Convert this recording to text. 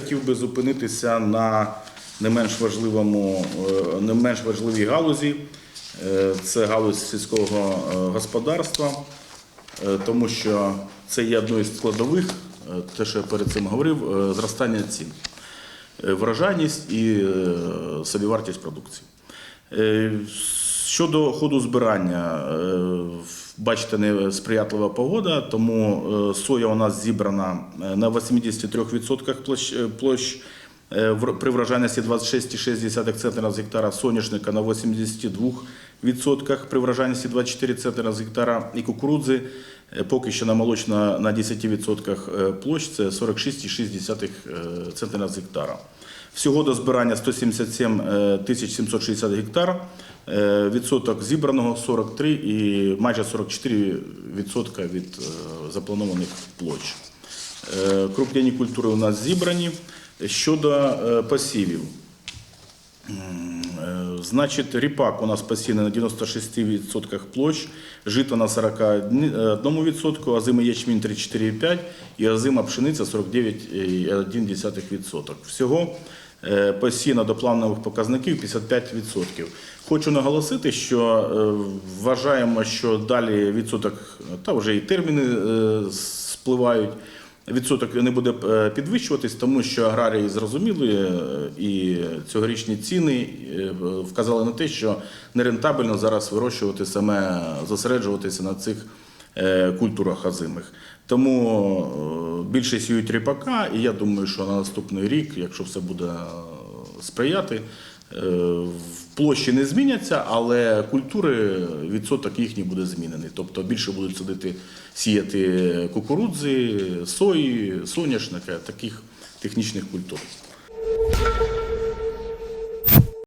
хотів би зупинитися на не менш важливому, е, не менш важливій галузі. Е, Це галузь сільського е, господарства, тому що це є одною з складових, те, що я перед цим говорив, зростання цін, врожайність і собівартість продукції. Щодо ходу збирання, е, бачите, не сприятлива погода, тому е, соя у нас зібрана е, на 83% площ, при врожайності 26,6 центнера з гектара, соняшника на 82% при врожайності 24 центнера з гектара і кукурудзи е, поки що намолочена на 10% площ, це 46,6 е, центнера з гектара. Всього до збирання 177 е, тисяч 760 гектар, е, відсоток зібраного 43 і майже 44 відсотка від е, запланованих площ. Е, Крупняні культури у нас зібрані. Щодо е, посівів, е, Значить, ріпак у нас посіяний на 96% площ, жито на 41%, озима ячмінь 34,5% і озима пшениця 49,1%. Всього е, посіяно до планових показників 55%. Хочу наголосити, що вважаємо, що далі відсоток, та вже і терміни спливають, Відсоток не буде е, підвищуватись, тому що аграрії зрозуміли е, і цьогорічні ціни е, вказали на те, що нерентабельно зараз вирощувати саме, зосереджуватися на цих культурах озимих. Тому більше сіють ріпака, і я думаю, що на наступний рік, якщо все буде сприяти, площі не зміняться, але культури відсоток їхній буде змінений. Тобто більше будуть садити сіяти кукурудзи, сої, соняшника, таких технічних культур.